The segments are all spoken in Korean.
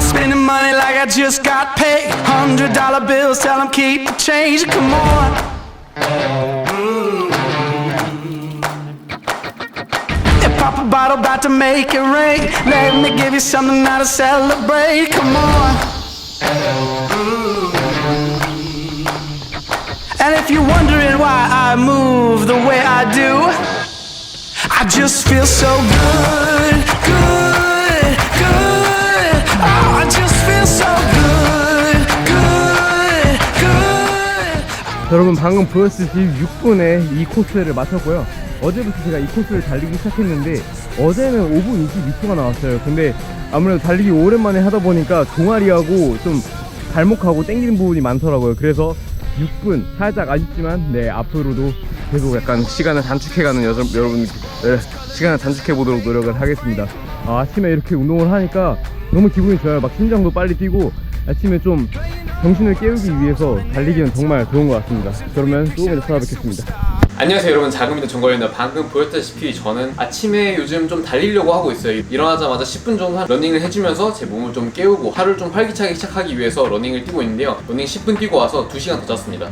Spending money like I just got paid. Hundred dollar bills, tell them keep the change. Come on. Yeah, pop a bottle, about to make it rain. Let me give you something now to celebrate. Come on. Mm. And if you're wondering why I move the way I do, I just feel so good, 여러분 방금 보였듯이 6분에 이 코스를 마쳤고요. 어제부터 제가 이 코스를 달리기 시작했는데 어제는 5분 22초가 나왔어요. 근데 아무래도 달리기 오랜만에 하다 보니까 종아리하고 좀 발목하고 땡기는 부분이 많더라고요. 그래서 6분 살짝 아쉽지만 네 앞으로도 계속 약간 시간을 단축해가는 여러, 여러분 네, 시간을 단축해 보도록 노력을 하겠습니다. 아, 아침에 이렇게 운동을 하니까 너무 기분이 좋아요. 막 심장도 빨리 뛰고 아침에 좀 정신을 깨우기 위해서 달리기는 정말 좋은 것 같습니다. 그러면 조금만 찾아뵙겠습니다. 안녕하세요 여러분 자금이도 정거입니다 방금 보였다시피 저는 아침에 요즘 좀 달리려고 하고 있어요 일어나자마자 10분 정도 한 러닝을 해주면서 제 몸을 좀 깨우고 하루를 좀 활기차게 시작하기 위해서 러닝을 뛰고 있는데요 러닝 10분 뛰고 와서 2시간 더 잤습니다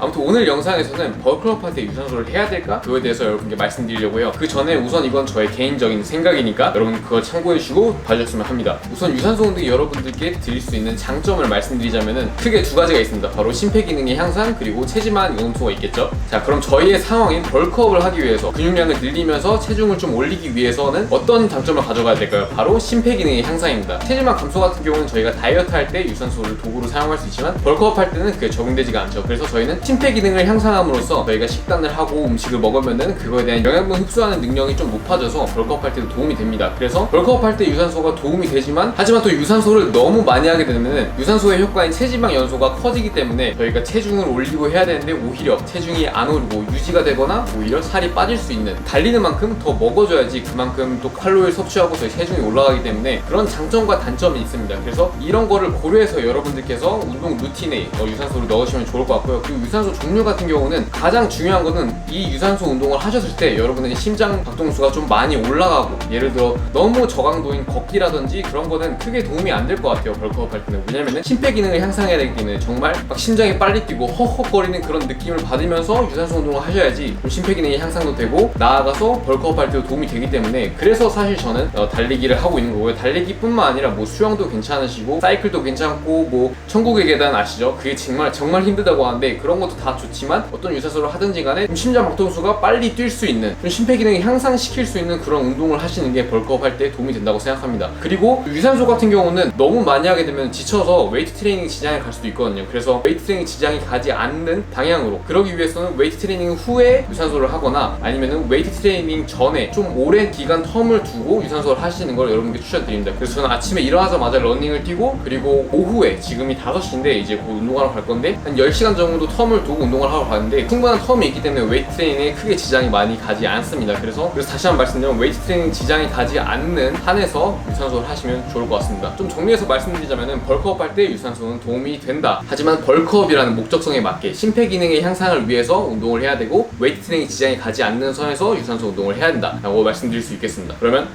아무튼 오늘 영상에서는 할때 유산소를 해야 될까? 그거에 대해서 여러분께 말씀드리려고 해요. 그 전에 우선 이건 저의 개인적인 생각이니까 여러분 그거 참고해주시고 봐주셨으면 합니다. 우선 유산소 운동이 여러분들께 드릴 수 있는 장점을 말씀드리자면은 크게 두 가지가 있습니다. 바로 심폐 기능의 향상 그리고 체지방 용소가 있겠죠. 자 그럼 저희의 상황인 벌크업을 하기 위해서 근육량을 늘리면서 체중을 좀 올리기 위해서는 어떤 장점을 가져가야 될까요? 바로 심폐 기능의 향상입니다. 체지방 감소 같은 경우는 저희가 다이어트 할 때 유산소를 도구로 사용할 수 있지만 벌크업 할 때는 그게 적용되지가 않죠. 그래서 저희는 심폐기능을 향상함으로써 저희가 식단을 하고 음식을 먹으면은 그거에 대한 영양분 흡수하는 능력이 좀 높아져서 벌크업 할 때도 도움이 됩니다. 그래서 벌크업 할 때 유산소가 도움이 되지만 하지만 또 유산소를 너무 많이 하게 되면은 유산소의 효과인 체지방 연소가 커지기 때문에 저희가 체중을 올리고 해야 되는데 오히려 체중이 안 오르고 유지가 되거나 오히려 살이 빠질 수 있는 달리는 만큼 더 먹어줘야지 그만큼 또 칼로리를 섭취하고 저희 체중이 올라가기 때문에 그런 장점과 단점이 있습니다. 그래서 이런 거를 고려해서 여러분들께서 운동 루틴에 어, 유산소를 넣으시면 좋을 것 같고요. 그리고 유산 소 종류 같은 경우는 가장 중요한 거는 이 유산소 운동을 하셨을 때 여러분의 심장 박동수가 좀 많이 올라가고 예를 들어 너무 저강도인 걷기라든지 그런 거는 크게 도움이 안 될 것 같아요. 벌크업 할 때는 왜냐면은 심폐 기능을 향상해야 되기 때문에 정말 막 심장이 빨리 뛰고 헉헉거리는 그런 느낌을 받으면서 유산소 운동을 하셔야지 좀 심폐 기능이 향상도 되고 나아가서 벌크업 할 때도 도움이 되기 때문에 그래서 사실 저는 어, 달리기를 하고 있는 거고요. 달리기뿐만 아니라 뭐 수영도 괜찮으시고 사이클도 괜찮고 뭐 천국의 계단 아시죠? 그게 정말 정말 힘들다고 하는데 그런 것도 다 좋지만 어떤 유산소를 하든지 간에 좀 심장 박동수가 빨리 뛸 수 있는 좀 심폐 기능이 향상시킬 수 있는 그런 운동을 하시는 게 벌크업 할 때 도움이 된다고 생각합니다. 그리고 유산소 같은 경우는 너무 많이 하게 되면 지쳐서 웨이트 트레이닝 지장이 갈 수도 있거든요. 그래서 웨이트 트레이닝 지장이 가지 않는 방향으로 그러기 위해서는 웨이트 트레이닝 후에 유산소를 하거나 아니면은 웨이트 트레이닝 전에 좀 오랜 기간 텀을 두고 유산소를 하시는 걸 여러분께 추천드립니다. 그래서 저는 아침에 일어나자마자 러닝을 뛰고 그리고 오후에 지금이 5시인데 이제 곧 운동하러 갈 건데 한 10시간 정도 텀을 두고 운동을 하러 가는데 충분한 텀이 있기 때문에 웨이트 트레이닝에 크게 지장이 많이 가지 않습니다. 그래서 그래서 다시 한번 말씀드리면 웨이트 트레이닝 지장이 가지 않는 한에서 유산소를 하시면 좋을 것 같습니다. 좀 정리해서 말씀드리자면은 벌크업 할 때 유산소는 도움이 된다. 하지만 벌크업이라는 목적성에 맞게 심폐 기능의 향상을 위해서 운동을 해야 되고 웨이트 트레이닝 지장이 가지 않는 선에서 유산소 운동을 해야 된다라고 말씀드릴 수 있겠습니다. 그러면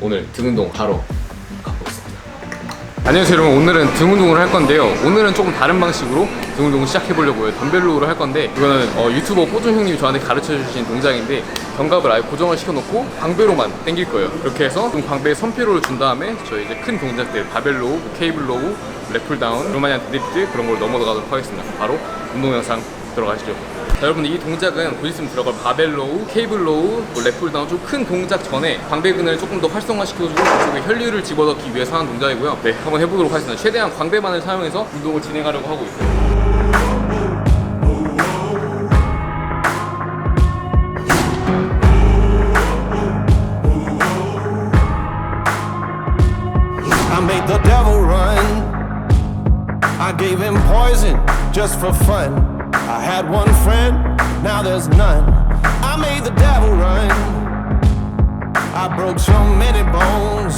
오늘 등 운동 가보겠습니다. 안녕하세요 여러분 오늘은 등 운동을 할 건데요 오늘은 조금 다른 방식으로 등 운동을 시작해 보려고요 덤벨로우를 할 건데 이거는 어, 유튜버 뽀준 형님이 저한테 가르쳐 주신 동작인데 견갑을 아예 고정을 시켜 놓고 광배로만 당길 거예요 그렇게 해서 좀 광배에 선피로를 준 다음에 저희 이제 큰 동작들 바벨로우, 케이블로우, 랩풀다운, 로마니안 드리프트 그런 걸 넘어가도록 하겠습니다 바로 운동 영상 들어가시죠 자, 여러분 이 동작은 곧 있으면 들어갈 바벨로우, 케이블로우, 뭐 랩풀다운 좀 큰 동작 전에 광배근을 조금 더 활성화시켜주고 그쪽에 혈류를 집어넣기 위해서 하는 동작이고요. 네, 한번 해보도록 하겠습니다. 최대한 광배만을 사용해서 운동을 진행하려고 하고 있어요. Poison just for fun. I had one friend, now there's none. I made the devil run. I broke so many bones,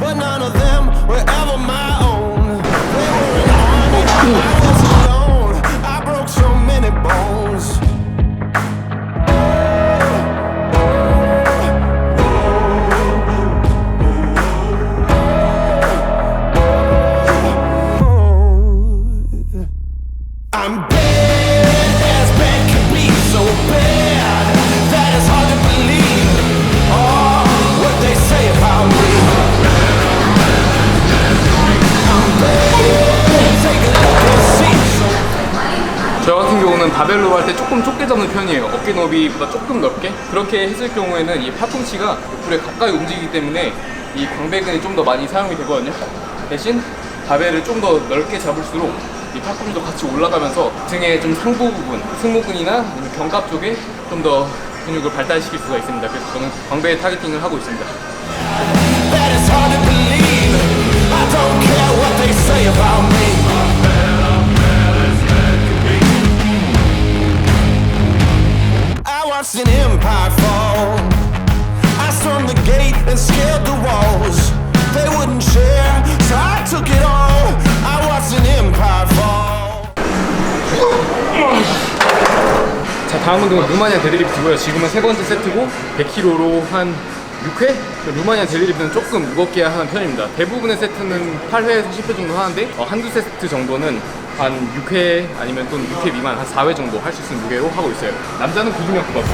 but none of them were ever my own. They were an army, 저 같은 경우는 바벨로 할 때 조금 좁게 잡는 편이에요. 어깨 너비보다 조금 넓게. 그렇게 했을 경우에는 이 팔꿈치가 불에 가까이 움직이기 때문에 이 광배근이 좀 더 많이 사용이 되거든요. 대신 바벨을 좀 더 넓게 잡을수록 이 팔꿈치도 같이 올라가면서 등의 좀 상부 부분, 승모근이나 아니면 견갑 쪽에 좀 더 근육을 발달시킬 수가 있습니다. 그래서 저는 광배 타겟팅을 하고 있습니다. 자 다음 운동은 루마니아 데드리프트고요. 지금은 세 번째 세트고 100kg로 한 6회? 루마니아 데드리프트는 조금 무겁게 하는 편입니다. 대부분의 세트는 8회에서 10회 정도 하는데 어, 한두 세트 정도는 한 6회 아니면 또는 6회 미만 한 4회 정도 할 수 있는 무게로 하고 있어요. 남자는 구중력부가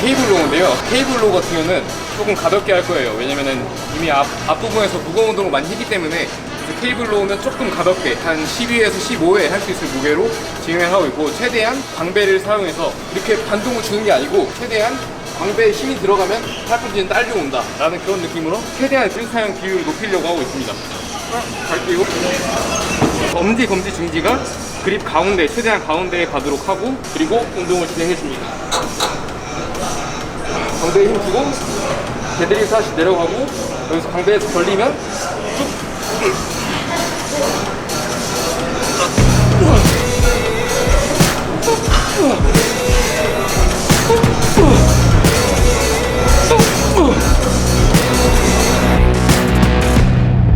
케이블 로우인데요. 케이블 로우 같은 경우는 조금 가볍게 할 거예요. 왜냐면은 이미 앞, 앞부분에서 무거운 운동을 많이 했기 때문에 그래서 케이블 로우는 조금 가볍게 한 12에서 15회 할 수 있을 무게로 진행을 하고 있고 최대한 광배를 사용해서 이렇게 반동을 주는 게 아니고 최대한 광배에 힘이 들어가면 팔꿈치는 딸려온다 라는 그런 느낌으로 최대한 등 사용 비율을 높이려고 하고 있습니다. 갈게요. 엄지 검지 중지가 그립 가운데 최대한 가운데에 가도록 하고 그리고 운동을 진행해 줍니다. 광배에 힘 주고 제대로 다시 내려가고 여기서 광배에서 벌리면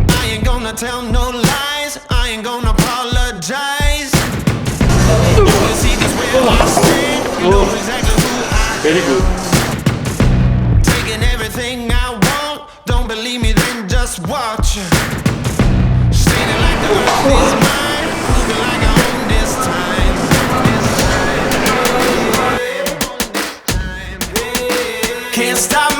I ain't gonna tell no lies. I ain't gonna apologize. You see this where I stand. You know exactly who I very good. Watch. Standing like the earth is mine. Moving like I own this time. Can't stop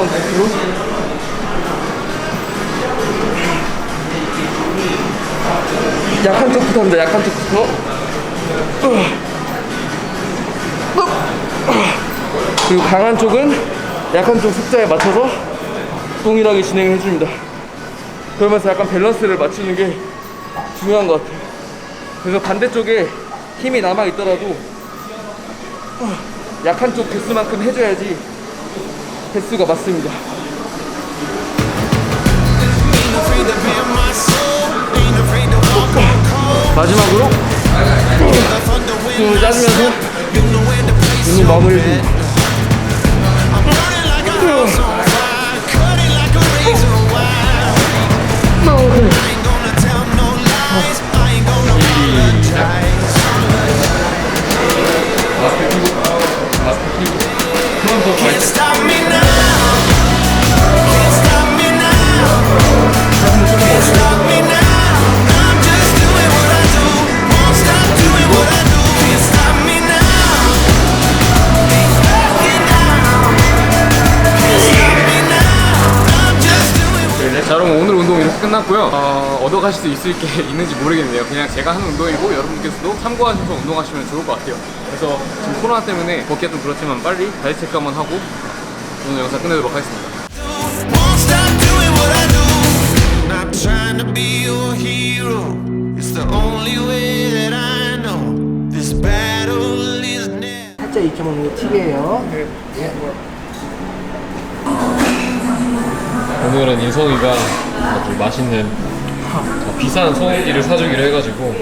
컴파운드로 약한 쪽부터 합니다. 약한 쪽부터. 그리고 강한 쪽은 약한 쪽 숫자에 맞춰서 동일하게 진행을 해줍니다. 그러면서 약간 밸런스를 맞추는 게 중요한 것 같아요. 그래서 반대쪽에 힘이 남아 있더라도 약한 쪽 개수만큼 해줘야지 개수가 맞습니다. 마지막으로 숨을 짜주면서 step. You know where to place 눈을 your 마무리 bet. 해줍니다. 끝났고요. 어, 얻어가실 수 있을 게 있는지 모르겠네요. 그냥 제가 하는 운동이고 여러분께서도 참고하셔서 운동하시면 좋을 것 같아요. 그래서 지금 코로나 때문에 걷기가 좀 그렇지만 빨리 다이 체크 한번 하고 오늘 영상 끝내도록 하겠습니다. 살짝 익혀 먹는 게 팁이에요. 오늘은 인성이가 아주 맛있는 비싼 소고기를 사주기로 해가지고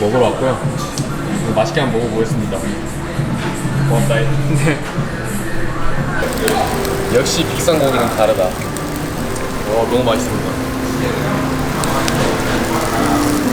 먹으러 왔고요. 맛있게 한번 먹어보겠습니다. 고맙다. 네. 역시 비싼 고기는 다르다. 와 너무 맛있습니다.